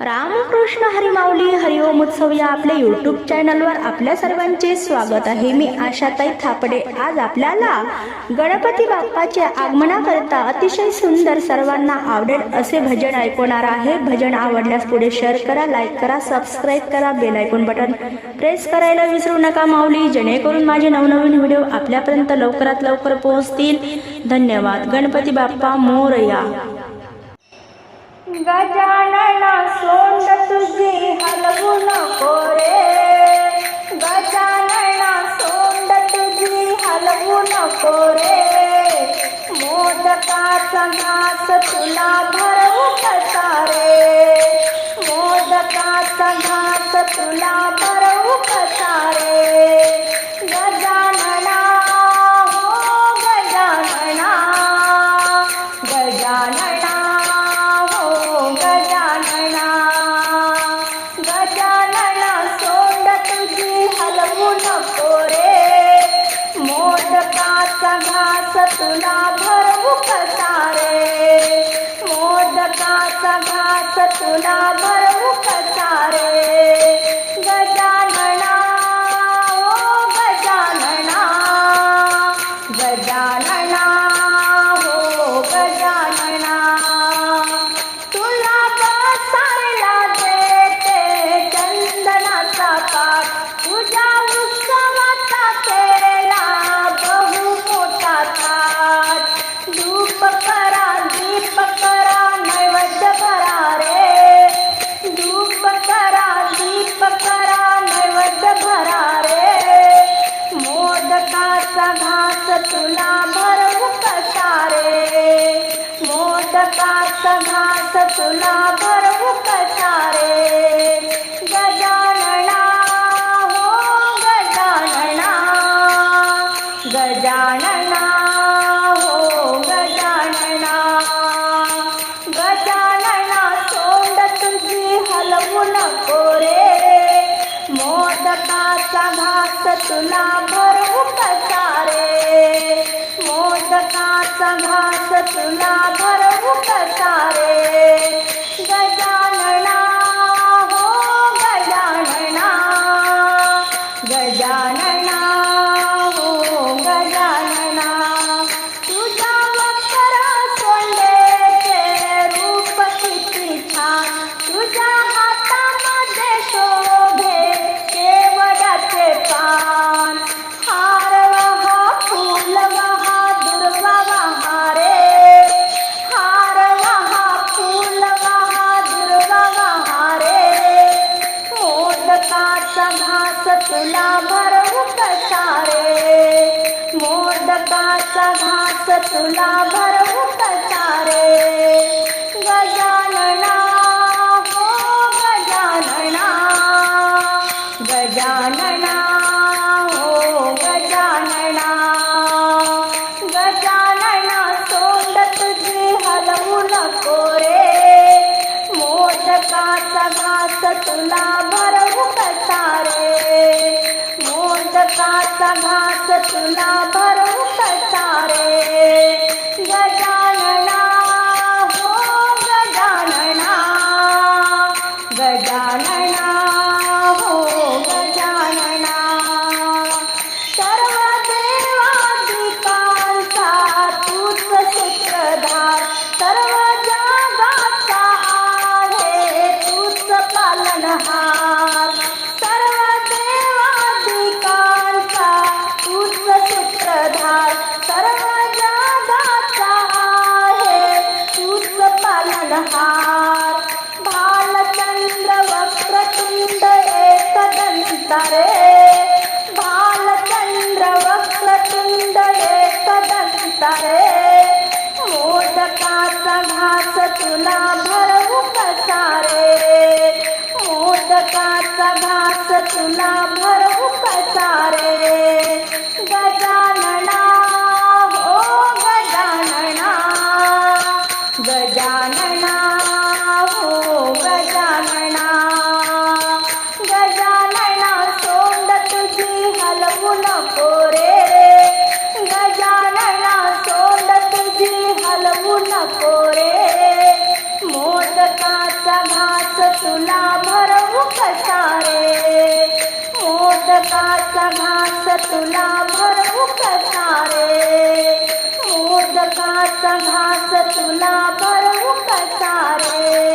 रामकृष्ण हरिमावली हरिओम उत्सव या आपल्या यूट्यूब चॅनलवर आपल्या सर्वांचे स्वागत आहे. मी आशाताई थापडे. आज आपल्याला गणपती बाप्पाच्या आगमनाकरता अतिशय सुंदर सर्वांना आवडेल असे भजन ऐकवणार आहे. भजन आवडल्यास पुढे शेअर करा लाईक करा सबस्क्राईब करा बेल ऐकून बटन प्रेस करायला विसरू नका माऊली. जेणेकरून माझे नवनवीन व्हिडिओ आपल्यापर्यंत लवकरात लवकर पोहोचतील. धन्यवाद. गणपती बाप्पा मोरया. गजानना सोंड तुझी हलवू नको रे. गजानना सोंड तुझी हलवू नको रे. मोदकाचा घास तुला भरवू कसा रे. मोदकाचा घास तुला तुला भरवू कसा रे मोदकाचा घास तुला भर तुला भरवू कसा रे गजानना हो गजानना. गजानना हो गजानना. गजानना सोंड तुझी हलवू नको रे. मोदकाचा घास तुला भरवू कसा रे मोदकाचा घास तुला भरवू कसा मोदकाचा तुला भरवू कसा रे मोदकाचा घास तुला भरवू कसा रे गजानना हो गजानना. गजानना हो गजानना. गजानना सोंड तुझी हलवू नको. मोदकाचा घास तुला भरवू कसा रे मोदकाचा घास तुला भरवू कसा रे गजानना हो गजानना गजानना. हात तुला भरवू कसा रे मोदकाचा भास तुला भरवू कसा तुला भरवू कसा रे मोदकाचा भास तुला भरवू कसा रे मोदकाचा भास तुला भरवू कसा रे